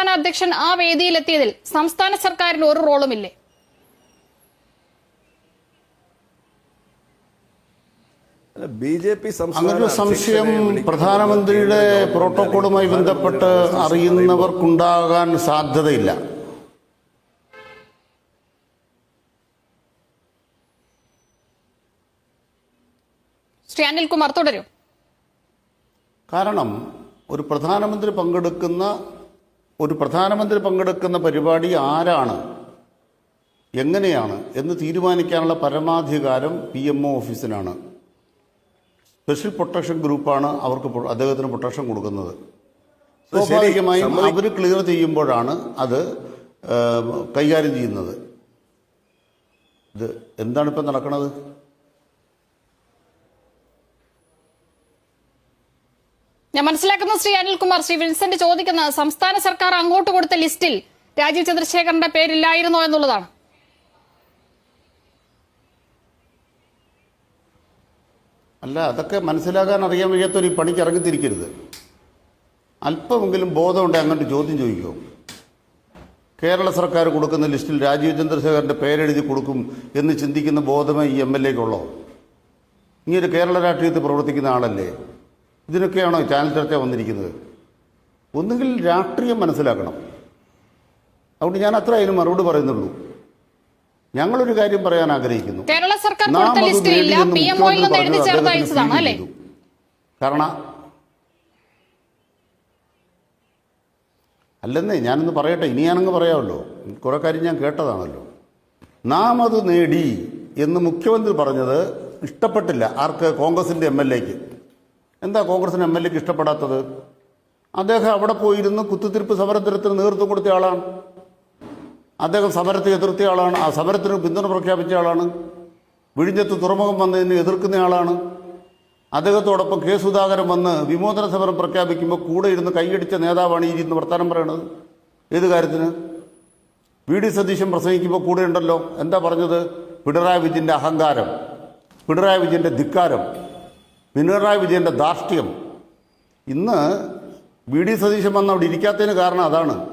സംസ്ഥാന അധ്യക്ഷൻ ആ വേദിയിലെത്തിയതിൽ സംസ്ഥാന സർക്കാരിന് ഒരു റോളുമില്ലേ? ബി ജെ പി അങ്ങനൊരു സംശയം പ്രധാനമന്ത്രിയുടെ പ്രോട്ടോക്കോളുമായി ബന്ധപ്പെട്ട് അറിയുന്നവർക്കുണ്ടാകാൻ സാധ്യതയില്ല. ശ്രീ അനിൽകുമാർ തുടരും. കാരണം ഒരു പ്രധാനമന്ത്രി പങ്കെടുക്കുന്ന ഒരു പ്രധാനമന്ത്രി പങ്കെടുക്കുന്ന പരിപാടി ആരാണ്? എങ്ങനെയാണ്? എന്ന് തീരുമാനിക്കാനുള്ള പരമാധികാരം പി എം ഒ ഓഫീസിനാണ്. സ്പെഷ്യൽ പ്രൊട്ടക്ഷൻ ഗ്രൂപ്പാണ് അവർക്ക് അദ്ദേഹത്തിന് പ്രൊട്ടക്ഷൻ കൊടുക്കുന്നത്. സ്വാഭാവികമായും അവർ ക്ലിയർ ചെയ്യുമ്പോഴാണ് അത് കൈകാര്യം ചെയ്യുന്നത്. ഇത് എന്താണ് ഇപ്പം നടക്കുന്നത് ഞാൻ മനസ്സിലാക്കുന്ന ശ്രീ അനിൽകുമാർ. ശ്രീ വിൻസെന്റ് ചോദിക്കുന്നത് സംസ്ഥാന സർക്കാർ അങ്ങോട്ട് കൊടുത്ത ലിസ്റ്റിൽ രാജീവ് ചന്ദ്രശേഖരന്റെ പേരില്ലായിരുന്നോ എന്നുള്ളതാണ്. അല്ല അതൊക്കെ മനസ്സിലാക്കാൻ അറിയാൻ വയ്യാത്തൊരു പണിക്ക് ഇറങ്ങിത്തിരിക്കരുത്. അല്പമെങ്കിലും ബോധമുണ്ട് അങ്ങോട്ട് ചോദ്യം ചോദിക്കുമോ കേരള സർക്കാർ കൊടുക്കുന്ന ലിസ്റ്റിൽ രാജീവ് ചന്ദ്രശേഖരന്റെ പേരെഴുതി കൊടുക്കും എന്ന് ചിന്തിക്കുന്ന ബോധമേ ഈ എം എൽ എക്കുള്ളോ ഇങ്ങനെ കേരള രാഷ്ട്രീയത്തിൽ പ്രവർത്തിക്കുന്ന ആളല്ലേ? ഇതിനൊക്കെയാണോ ചാനൽ ചർച്ച വന്നിരിക്കുന്നത്? ഒന്നുകിൽ രാഷ്ട്രീയം മനസ്സിലാക്കണം. അതുകൊണ്ട് ഞാൻ അത്ര അതിന് മറുപടി പറയുന്നുള്ളൂ. ഞങ്ങളൊരു കാര്യം പറയാൻ ആഗ്രഹിക്കുന്നു. കേരള സർക്കാർ കാരണം അല്ലെന്നേ ഞാനൊന്ന് പറയട്ടെ ഇനി ഞാനങ്ങ് പറയാമല്ലോ. കുറെ കാര്യം ഞാൻ കേട്ടതാണല്ലോ. നാം അത് നേടി എന്ന് മുഖ്യമന്ത്രി പറഞ്ഞത് ഇഷ്ടപ്പെട്ടില്ല ആർക്ക്? കോൺഗ്രസിന്റെ എം എൽ എക്ക്. എന്താ കോൺഗ്രസിന് എം എൽ എക്ക് ഇഷ്ടപ്പെടാത്തത്? അദ്ദേഹം അവിടെ പോയിരുന്ന് കുത്തിത്തിരിപ്പ് സമരത്തിന് നേതൃത്വം കൊടുത്ത ആളാണ്. അദ്ദേഹം സമരത്തെ എതിർത്ത ആളാണ് ആ സമരത്തിന് പിന്തുണ പ്രഖ്യാപിച്ച ആളാണ്. വിഴിഞ്ഞത്ത് തുറമുഖം വന്നതിന് എതിർക്കുന്ന ആളാണ്. അദ്ദേഹത്തോടൊപ്പം കെ സുധാകരൻ വന്ന് വിമോചന സമരം പ്രഖ്യാപിക്കുമ്പോൾ കൂടെ ഇരുന്ന് കൈയടിച്ച നേതാവാണ് ഈ ഇരുന്ന് വർത്തമാനം പറയണത്. ഏത് കാര്യത്തിന്? വി ഡി സതീശൻ പ്രസംഗിക്കുമ്പോൾ കൂടെ ഉണ്ടല്ലോ. എന്താ പറഞ്ഞത്? പിണറായി വിജയന്റെ അഹങ്കാരം പിണറായി വിജയന്റെ ധിക്കാരം. പിണറായി വിജയന്റെ ധാർഷ്ട്യം. ഇന്ന് വി ഡി സതീശൻ വന്ന് അവിടെ ഇരിക്കാത്തതിന് കാരണം അതാണ്.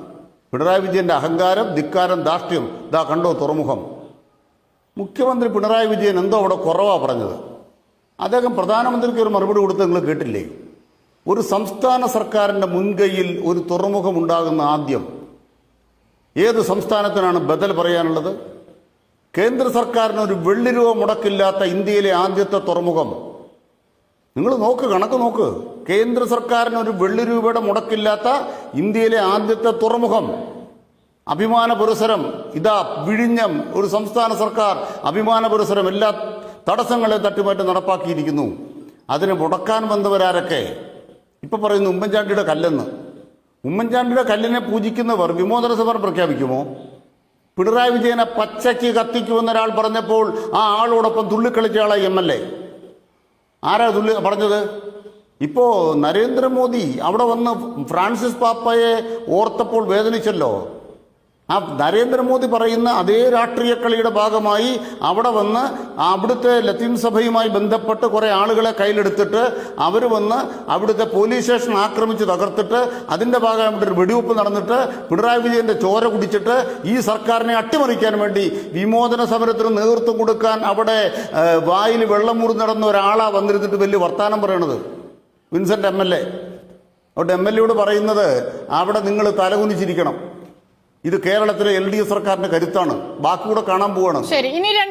പിണറായി വിജയന്റെ അഹങ്കാരം ധിക്കാരം ധാർഷ്ട്യം. ഇതാ കണ്ടോ തുറമുഖം. മുഖ്യമന്ത്രി പിണറായി വിജയൻ എന്തോ അവിടെ കുറവാണ് പറഞ്ഞത്. അദ്ദേഹം പ്രധാനമന്ത്രിക്ക് ഒരു മറുപടി കൊടുത്ത് നിങ്ങൾ കേട്ടില്ലേ? ഒരു സംസ്ഥാന സർക്കാരിന്റെ മുൻകൈയിൽ ഒരു തുറമുഖം ഉണ്ടാകുന്ന ആദ്യം. ഏത് സംസ്ഥാനത്തിനാണ് ബദൽ പറയാനുള്ളത്? കേന്ദ്ര സർക്കാരിന് ഒരു വെള്ളി രൂപ മുടക്കില്ലാത്ത ഇന്ത്യയിലെ ആദ്യത്തെ തുറമുഖം. നിങ്ങൾ നോക്ക് കണക്ക് നോക്ക്. കേന്ദ്ര സർക്കാരിന് ഒരു വെള്ളി രൂപയുടെ മുടക്കില്ലാത്ത ഇന്ത്യയിലെ ആദ്യത്തെ തുറമുഖം. അഭിമാന പുരസരം. ഇതാ വിഴിഞ്ഞം ഒരു സംസ്ഥാന സർക്കാർ അഭിമാന പുരസരം. എല്ലാ തടസ്സങ്ങളെ തട്ടിമാറ്റി നടപ്പാക്കിയിരിക്കുന്നു. അതിന് മുടക്കാൻ വന്നവരാരൊക്കെ? ഇപ്പം പറയുന്നു ഉമ്മൻചാണ്ടിയുടെ കല്ലെന്ന്. ഉമ്മൻചാണ്ടിയുടെ കല്ലിനെ പൂജിക്കുന്നവർ വിമോചന സമരം പ്രഖ്യാപിക്കുമോ? പിണറായി വിജയനെ പച്ചയ്ക്ക് കത്തിക്കുമെന്നൊരാൾ പറഞ്ഞപ്പോൾ ആ ആളോടൊപ്പം തുള്ളിക്കളിച്ച ആളായി എം എൽ എ. ആരാ തുല്യ പറഞ്ഞത്? ഇപ്പോ നരേന്ദ്രമോദി അവിടെ വന്ന് ഫ്രാൻസിസ് പാപ്പയെ ഓർത്തപ്പോൾ വേദനിച്ചല്ലോ. ആ നരേന്ദ്രമോദി പറയുന്ന അതേ രാഷ്ട്രീയ കളിയുടെ ഭാഗമായി അവിടെ വന്ന് അവിടുത്തെ ലത്തീൻ സഭയുമായി ബന്ധപ്പെട്ട് കുറേ ആളുകളെ കയ്യിലെടുത്തിട്ട് അവർ വന്ന് അവിടുത്തെ പോലീസ് സ്റ്റേഷൻ ആക്രമിച്ച് തകർത്തിട്ട് അതിന്റെ ഭാഗമായി അവിടെ ഒരു വെടിവെപ്പ് നടന്നിട്ട് പിണറായി വിജയന്റെ ചോര കുടിച്ചിട്ട് ഈ സർക്കാരിനെ അട്ടിമറിക്കാൻ വേണ്ടി വിമോചന സമരത്തിന് നേതൃത്വം കൊടുക്കാൻ അവിടെ വായിൽ വെള്ളം മുറി നടന്ന ഒരാളാ വന്നിരുന്നിട്ട് വലിയ വർത്തമാനം പറയണത്. Vincent M L A. അവിടെ എം എൽ എയോട് പറയുന്നത് അവിടെ നിങ്ങൾ തലകുനിച്ചിരിക്കണം. ഇത് കേരളത്തിലെ എൽ ഡി എഫ് സർക്കാരിന്റെ കരുത്താണ്. ബാക്കി കൂടെ കാണാൻ പോവാണ്.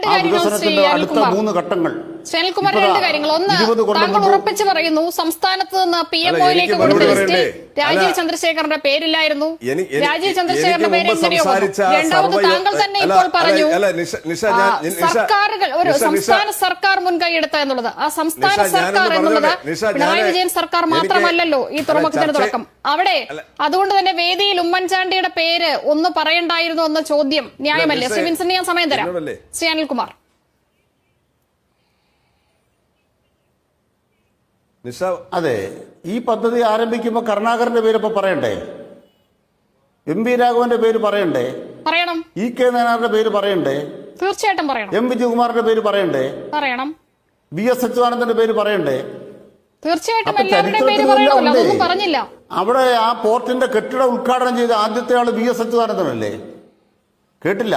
ആ വികസനത്തിന്റെ അടുത്ത മൂന്ന് ഘട്ടങ്ങൾ. ഇപ്പതാ രണ്ട് കാര്യങ്ങൾ. ഒന്ന് താങ്കൾ ഉറപ്പിച്ച് പറയുന്നു സംസ്ഥാനത്ത് നിന്ന് പി എം ഒയിലേക്ക് കൊടുത്ത ലിസ്റ്റിൽ രാജീവ് അല്ല, ചന്ദ്രശേഖരന്റെ പേരില്ലായിരുന്നു. രാജീവ് എനിക്ക് ചന്ദ്രശേഖരന്റെ പേര് എങ്ങനെയോ രണ്ടാമത് താങ്കൾ തന്നെ ഇപ്പോൾ പറഞ്ഞു. സർക്കാരുകൾ ഒരു സംസ്ഥാന സർക്കാർ മുൻകൈയെടുത്ത എന്നുള്ളത്. ആ സംസ്ഥാന സർക്കാർ എന്നുള്ളത്. പിണറായി വിജയൻ സർക്കാർ മാത്രമല്ലല്ലോ ഈ തുറമുഖത്തിന് തുടക്കം. അവിടെ അതുകൊണ്ട് തന്നെ വേദിയിൽ ഉമ്മൻചാണ്ടിയുടെ പേര് ഒന്ന് പറയണ്ടായിരുന്നു എന്ന ചോദ്യം ന്യായമല്ലേ? ശ്രീ വിൻസന് ഞാൻ സമയം തരാം? ശ്രീ അനിൽകുമാർ. നിഷ അതെ ഈ പദ്ധതി ആരംഭിക്കുമ്പോൾ കരുണാകരന്റെ പേര് ഇപ്പൊ പറയണ്ടേ? എം വി രാഘവന്റെ പേര് പറയണ്ടേ? പറയണം. ഇ കെ നയനാറിന്റെ പേര് പറയണ്ടേ? തീർച്ചയായിട്ടും പറയണം. എം വിജയകുമാറിന്റെ പേര് പറയണ്ടേ? പറയണം. വി എസ് അച്യുതാനന്ദന്റെ പേര് പറയണ്ടേ? തീർച്ചയായിട്ടും? പറഞ്ഞില്ല. അവിടെ ആ പോർട്ടിന്റെ കെട്ടിടം ഉദ്ഘാടനം ചെയ്ത ആദ്യത്തെ ആൾ വി എസ് അച്യുതാനന്ദനല്ലേ? കേട്ടില്ല.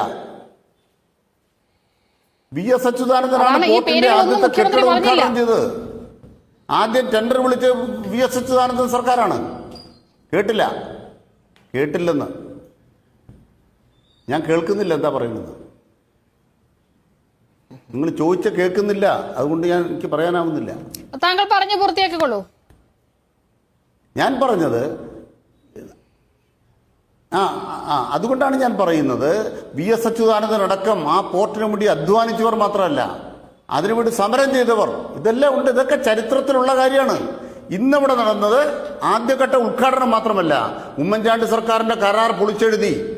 വി എസ് അച്യുതാനന്ദനാണ് പോർട്ടിന്റെ ആദ്യത്തെ കെട്ടിടം. ഉദ്ഘാടനം ചെയ്തത്. ആദ്യം ടെൻഡർ വിളിച്ച് വി എസ് അച്യുതാനന്ദൻ സർക്കാരാണ്. കേട്ടില്ല. കേട്ടില്ലെന്ന്. ഞാൻ കേൾക്കുന്നില്ല എന്താ പറയുന്നത്. നിങ്ങൾ ചോദിച്ച കേൾക്കുന്നില്ല. അതുകൊണ്ട് ഞാൻ എനിക്ക് പറയാനാവുന്നില്ല. താങ്കൾ പറഞ്ഞു പൂർത്തിയാക്കിക്കൊള്ളൂ ഞാൻ പറഞ്ഞത് ആ ആ അതുകൊണ്ടാണ് ഞാൻ പറയുന്നത് വി എസ് അച്യുതാനന്ദൻ അടക്കം ആ പോർട്ടിന് വേണ്ടി അധ്വാനിച്ചവർ മാത്രമല്ല. അതിനുവേണ്ടി സമരം ചെയ്തവർ. ഇതെല്ലാം ഉണ്ട്. ഇതൊക്കെ ചരിത്രത്തിലുള്ള കാര്യമാണ്. ഇന്നിവിടെ നടന്നത് ആദ്യഘട്ട ഉദ്ഘാടനം മാത്രമല്ല. ഉമ്മൻചാണ്ടി സർക്കാരിന്റെ കരാർ പൊളിച്ചെഴുതി.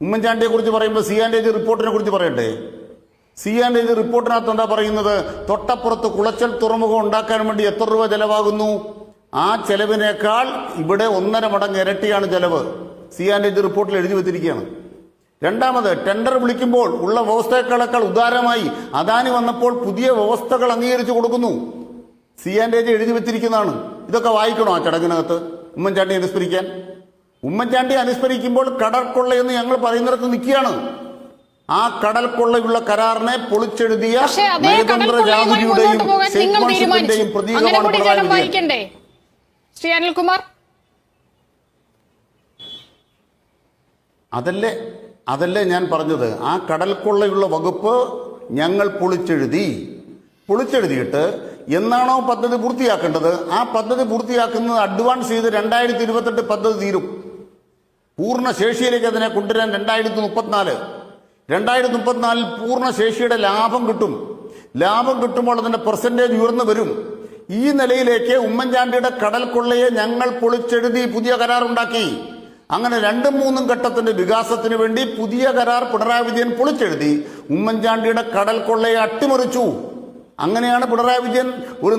ഉമ്മൻചാണ്ടിയെ കുറിച്ച് പറയുമ്പോൾ സി ആൻഡ് ഏജ് റിപ്പോർട്ടിനെ കുറിച്ച് പറയണ്ടേ? സി ആൻഡ് ഏജ് റിപ്പോർട്ടിനകത്ത് എന്താ പറയുന്നത്? തൊട്ടപ്പുറത്ത് കുളച്ചൽ തുറമുഖം ഉണ്ടാക്കാൻ വേണ്ടി എത്ര രൂപ ചെലവാകുന്നു? ആ ചെലവിനേക്കാൾ ഇവിടെ ഒന്നര മടങ്ങ് ഇരട്ടിയാണ് ചെലവ്. സി ആൻഡ് ഏജ് റിപ്പോർട്ടിൽ എഴുതി വെച്ചിരിക്കുകയാണ്. രണ്ടാമത് ടെൻഡർ വിളിക്കുമ്പോൾ ഉള്ള വ്യവസ്ഥകളേക്കാൾ ഉദാരമായി അദാനി വന്നപ്പോൾ പുതിയ വ്യവസ്ഥകൾ അംഗീകരിച്ചു കൊടുക്കുന്നു. സി ആൻഡ് ഏജ് എഴുതി വെച്ചിരിക്കുന്നതാണ്. ഇതൊക്കെ വായിക്കണോ ആ ചടങ്ങിനകത്ത്? ഉമ്മൻചാണ്ടി അനുസ്മരിക്കാൻ? ഉമ്മൻചാണ്ടി അനുസ്മരിക്കുമ്പോൾ കടൽക്കൊള്ളയെന്ന് ഞങ്ങൾ പറയുന്നിടത്ത് നിൽക്കുകയാണ്. ആ കടൽ കൊള്ളയുള്ള കരാറിനെ പൊളിച്ചെഴുതിയ നയതന്ത്ര അങ്ങനെ പ്രതീകമാണ് പിണറായി വിജയൻ. ശ്രീ അനിൽകുമാർ? അതല്ലേ? അതല്ലേ ഞാൻ പറഞ്ഞത്? ആ കടൽക്കൊള്ളയുള്ള വകുപ്പ് ഞങ്ങൾ പൊളിച്ചെഴുതി. പൊളിച്ചെഴുതിയിട്ട് എന്നാണോ പദ്ധതി പൂർത്തിയാക്കേണ്ടത്? ആ പദ്ധതി പൂർത്തിയാക്കുന്നത് അഡ്വാൻസ് ചെയ്ത് രണ്ടായിരത്തി ഇരുപത്തെട്ട് പദ്ധതി തീരും. പൂർണ ശേഷിയിലേക്ക് അതിനെ കൊണ്ടുവരാൻ രണ്ടായിരത്തി മുപ്പത്തിനാല് രണ്ടായിരത്തി മുപ്പത്തിനാലിൽ പൂർണ ശേഷിയുടെ ലാഭം കിട്ടും. ലാഭം കിട്ടുമ്പോൾ അതിന്റെ പെർസെന്റേജ് ഉയർന്നു വരും. ഈ നിലയിലേക്ക് ഉമ്മൻചാണ്ടിയുടെ കടൽ കൊള്ളയെ ഞങ്ങൾ പൊളിച്ചെഴുതി പുതിയ കരാറുണ്ടാക്കി. അങ്ങനെ രണ്ടും മൂന്നും ഘട്ടത്തിന്റെ വികാസത്തിന് വേണ്ടി പുതിയ കരാർ പിണറായി വിജയൻ പൊളിച്ചെഴുതി ഉമ്മൻചാണ്ടിയുടെ കടൽ കൊള്ളയെ അട്ടിമറിച്ചു. അങ്ങനെയാണ് പിണറായി വിജയൻ ഒരു